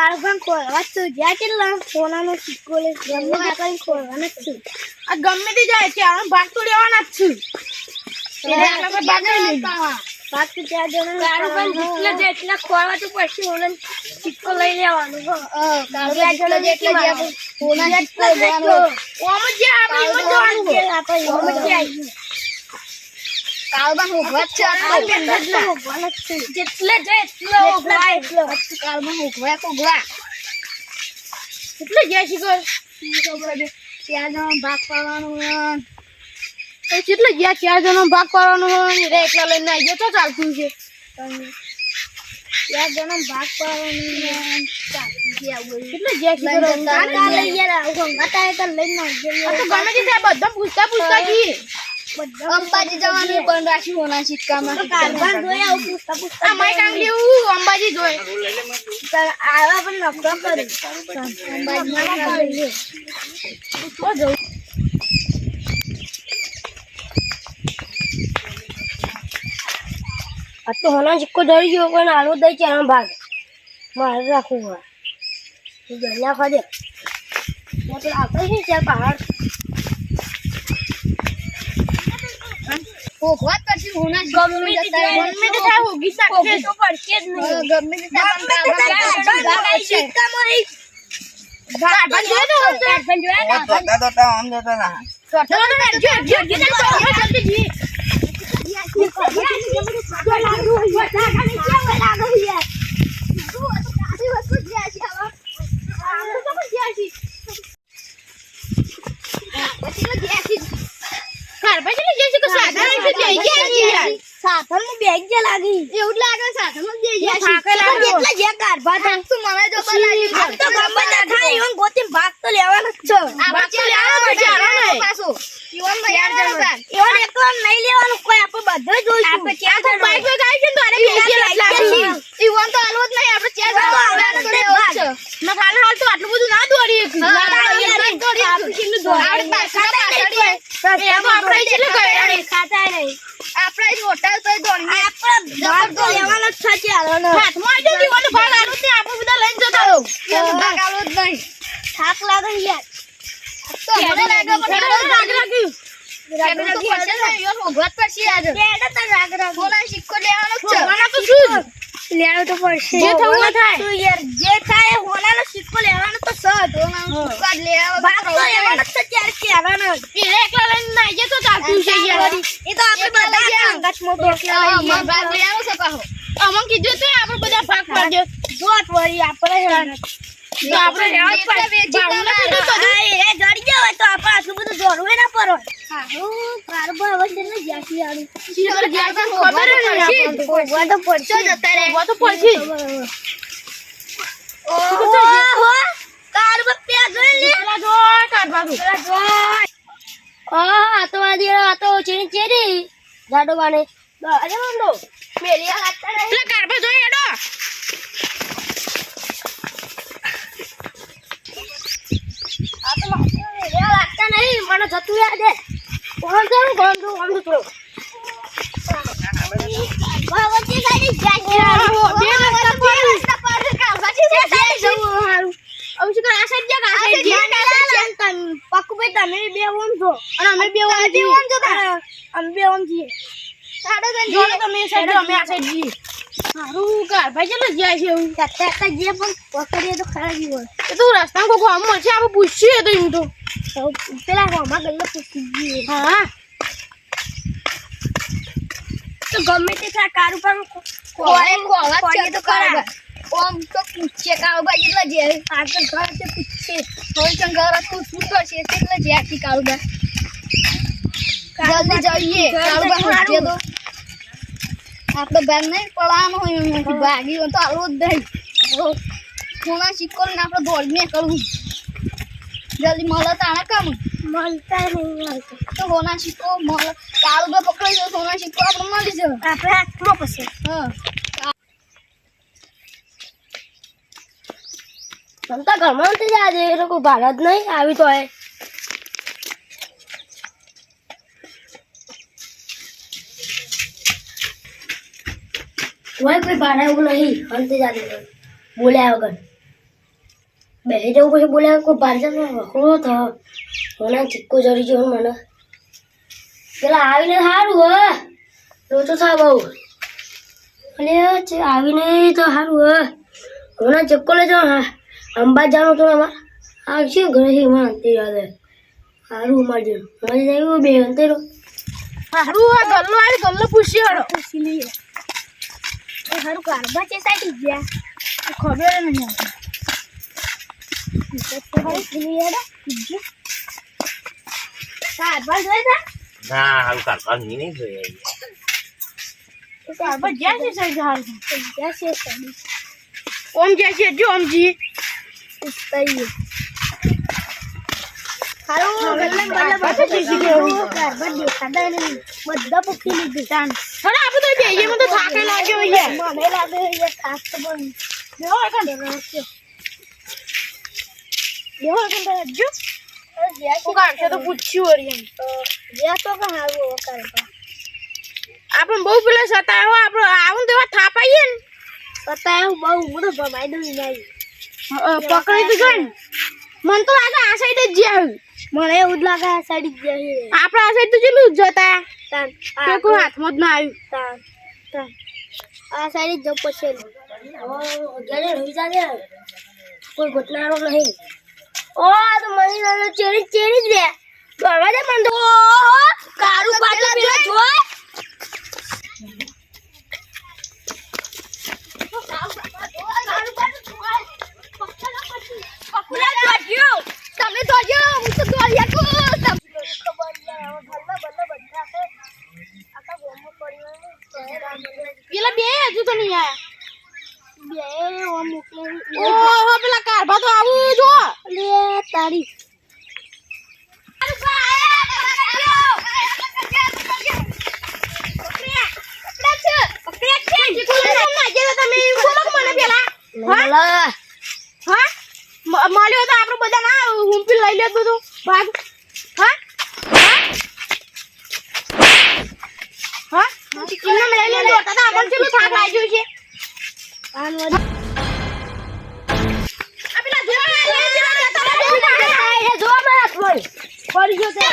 કાળભાન ખોલવા જ જ્યાં કેટલા સોનાનો સિક્કો લે ગમે તે કરીને ખોલવાનો જ છું. આ ગમે તે જાય છે આનો ભાગ તો લેવાના જ છું. ભાગ. બાકી ત્યાં જણા કાળભાન જેટલા જાય એટલા ખોળવા તો પડશે ઓલે સિક્કો લઈ લેવાનો. કાળભાન જેટલા જેટલા ઓમ જ આપણે જવાનું ઓમ જ એમ છે જેટલે એટલો. એટલો એટલે જાય જણા ભાગ પાડવાનો કેટલે ગયા? ચાર જણનો ભાગ પાડવાનું રે એકલા લઈને આવી ગયો તો ચાલતું છે. ચાર જણા ભાગ પાડવાનું. ચાલતું છે આ કેટલે ગયા લઈ ગયા લઈને. ગમે તે બધા પૂછતા પૂછતા બધા અંબાજી જવાનું પણ રાખ્યું હોના સિક્કામાં. અંબાજી જોઈ. આવા પણ નફરો કરી. અંબાજી તો જવું આ તો હોના સિક્કો ધરી ગયો પણ આલો દઈ ચાર ભાગ. મારે રાખવું હોય. તું ગણ્યા ખડે તો આપણે શું છે પહાડ? ભોગવાત પછી હોના ગમે તે જાય, ગમે તે થાય હોગી શકશે તો પડશે જ નહીં ગમે તે સિક્કામાં કાઢવા જોઈએ તો છે ગયા સાધનમાં લાગી. એવું લાગે સાધનમાં બે એ થાકે લાગે. એટલે જે કાઢવા થાય તું મને જો લાગી આમ તો ગમે ના થાય ઈવન ગોતી ભાગ તો લેવાનો જ છે. ભાગ તો લેવાનો છે, હાલો ઈવન ભાઈ ઈવન એકલો નહીં લેવાનું તો રાગ રાગ. બોલા સિક્કો લેવાનો છે. ભોગવાના તો પડશે. જે થવું એ થાય. તો યાર જે થાય એ હોનાનો સિક્કો લેવાનો તો છે હોનાનો સિક્કો લેવાનો ભાગ તો લેવાનો છે ત્યારે કહેવાનો જ. એકલા લઈને ના જે તો ચાલતું છે યાર. એ તો આપણે બધા અંગતમાં બેઠલા લઈએ બાપ લેવાનો છે પાહો અમને કીધું તો આપણે બધા ભાગ પાડજો. જોત વળી આપણે તો આપણે લેવા જ પડે. ભાવને કીધું તો. એ જડી હોય તો આપણે આટલું બધું દોડવું ના પડે. હારું કારોબાર હવે છે ને જ્યાંથી આવું ખબર રહે જોઈ જાડો બાને. અરે મંદો મેલી આ લાગતા નહીં પેલા કાઢવા એડો. આ તો મેલી આ નહીં મને જતું યાદ હે. કોણ કોણ કોણ તમે બે ઓમ છો અને અમે બે તમે બે. ઓમ છો કા? અમે બે ઓમ છીએ સાડો તન તમે જો, અમે આ સાઈડ જઈએ. હારું, કાઢવા કેટલે જાય છે એવું? જે પણ પકડીએ તો ખરા જીવો એ તો રસ્તામાં કોક આમ મળશે, આપણે પૂછીએ તો એમ તો. તો પેલા ગામમાં ગલ્લો પૂછી જઈએ હા તો ગમે તે થાય કારું પણ કોળે કોળે તો ખરા. ઓમ તો પૂછે કાળુ ભાઈ એટલે જે આગળ ઘર છે પૂછે. હોય તો ઘર હતું શું છે એટલે જે આખી ભાઈ જલ્દી જઈએ કાળુબા પૂછે તો. આપણે ભાગ નહીં પડવાનો હોય એમ ભાગી તો આલો જ નહીં. સોના શીખો ને આપણે દોડીને કરવું જલ્દી મળે તાણે કામ? મળતા નહીં તો સોના સિક્કો મળે કાળુબા પકડી જાય સોના સિક્કો આપણે મળી જાય. આપણે હાથમાં પછી. હા. તમતા ઘરમાં નથી આજે એ લોકો ભારત નહીં આવી તો એ કોઈ કોઈ ભાડા એવું નહીં અંતે જાતે બોલ્યા વગર. બેસી જવું પછી બોલ્યા કોઈ બહાર જતો વખરો થયો. મને ચીક્કો જડી ગયો મને. પેલા આવીને સારું હો. લોચો થા બહુ. અને આવીને તો સારું હો. હમણાં ચક્કો લેજો હા. અંબા જાણો તો અમાર આવશે ઘરેથી માં તે યાદ સારું મારજો મારી જાય બે અંતેરો. સારું આ ગલ્લો આવી ગલ્લો પૂછી હડો. પૂછી લઈએ. એ કારબા છે સાઈડ ગયા. ખબર નહીં. આવતી. પૂછી લઈએ હેડો પૂછજો કારબા જોઈ તા ના હાલ કાકા નહીં જોઈએ કારબા જ્યાં છે સાઈડ હાલ ગયા છે સાઈડ ઓમ જ્યાં છે જો ઓમજી. પૂછતાઈએ હારું ગલ્લે કારબા તો જીસી ગલ્લે ગયો. કારબા દેખાતા નહીં. બધા પૂછી લીધું. તાન હડો આપણે તો બેહીએ મને તો થાકે લાગ્યો છે મને લાગે એ ખાસ તો પણ બેહો એકણ. બેહો એકણ તો હજુ. હું કાઢશે તો પૂછ્યું એમ. જ્યાં તો કે હારું કારબા આપણે બહુ પેલા સતાયો આપણે આવું તો થાપાઈએ ને હું બહુ મોટો ભમાઈ દઉં નહીં પકડી તો ગઈ. મને તો લાગે આ સાઈડ જ જ્યાં મને એવું જ લાગે આ સાઈડ જ જાય. આપણે આ સાઈડ તો જેટલું જ જતા આ કોઈ હાથમાં જ ના આવ્યું આ સાઈડ જ જવું પડશે કોઈ ઘટનારો નહીં ઓ આ તો મને ચેરી ચેરી જ રે. કરવા દે મને તો ઓહો કારું પાટલા પેલા જોય તમે તો જો હું તો દોડ્યા કો પેલા બે હજુ તો નહીં આયા બે મોકલે ઓહો પેલા કારભા તો આવું જો લે તારી તમે પેલા હા હા મ- મળ્યો તો આપણે બધા ના હુંપી લઈ લે બધું ભાગ. હા? હા? લઈ લે તો કેટલું થાક લાગ્યો છે? આ પેલા જોવા જોવા જો ફોન પડી ગયો છે.